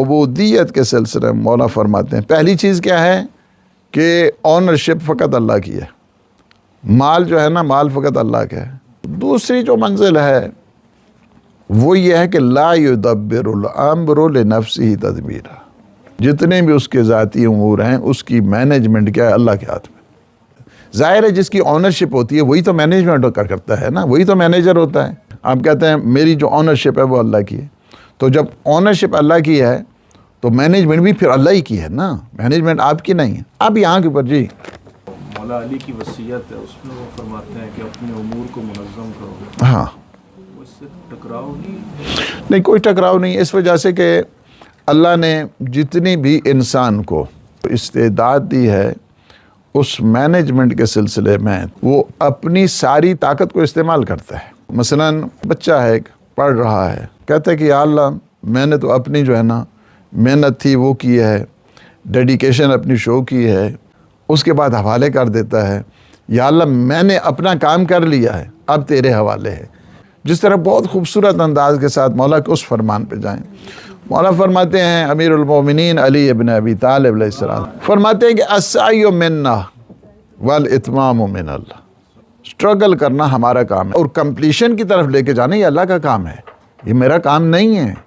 عبودیت کے سلسلے میں مولا فرماتے ہیں۔ پہلی چیز کیا ہے کہ آنرشپ فقط اللہ کی ہے۔ مال جو ہے نا، مال فقط اللہ کا ہے۔ دوسری جو منزل ہے، وہ یہ ہے کہ لا یدبر الامر لنفسه تدبیرا۔ جتنے بھی اس کے ذاتی امور ہیں، اس کی مینجمنٹ کیا ہے؟ اللہ کے ہاتھ میں۔ ظاہر ہے، جس کی آنرشپ ہوتی ہے، وہی تو مینجمنٹ کر کرتا ہے نا۔ وہی تو مینیجر ہوتا ہے۔ آپ کہتے ہیں، میری جو آنرشپ ہے، وہ اللہ کی ہے۔ تو جب آنرشپ اللہ کی ہے تو مینجمنٹ بھی پھر اللہ ہی کی ہے نا؟ مینجمنٹ آپ کی نہیں ہے اب یہاں کے اوپر جی۔ مولا علی کی وصیت ہے اس میں وہ فرماتے ہیں کہ اپنے امور کو منظم کرو۔ ہاں۔ ٹکراؤ نہیں۔ نہیں کوئی ٹکراؤ نہیں اس وجہ سے کہ اللہ نے جتنی بھی انسان کو استعداد دی ہے اس مینجمنٹ کے سلسلے میں وہ اپنی ساری طاقت کو استعمال کرتا ہے۔ مثلا بچہ ہے ایک۔ پڑھ رہا ہے۔ کہتا ہے کہ یا اللہ، میں نے تو اپنی جو ہے نا محنت تھی وہ کی ہے ڈیڈیکیشن اپنی شو کی ہے، اس کے بعد حوالے کر دیتا ہے۔ یا اللہ، میں نے اپنا کام کر لیا ہے، اب تیرے حوالے ہے۔ جس طرح بہت خوبصورت انداز کے ساتھ مولا کے اس فرمان پہ جائیں۔ مولا فرماتے ہیں، امیر المومنین علی ابن ابی طالب علیہ السلام۔ فرماتے ہیں کہ السعی منا والاتمام من اللہ۔ اسٹرگل کرنا ہمارا کام ہے اور کمپلیشن کی طرف لے کے جانا یہ اللہ کا کام ہے۔ یہ میرا کام نہیں ہے۔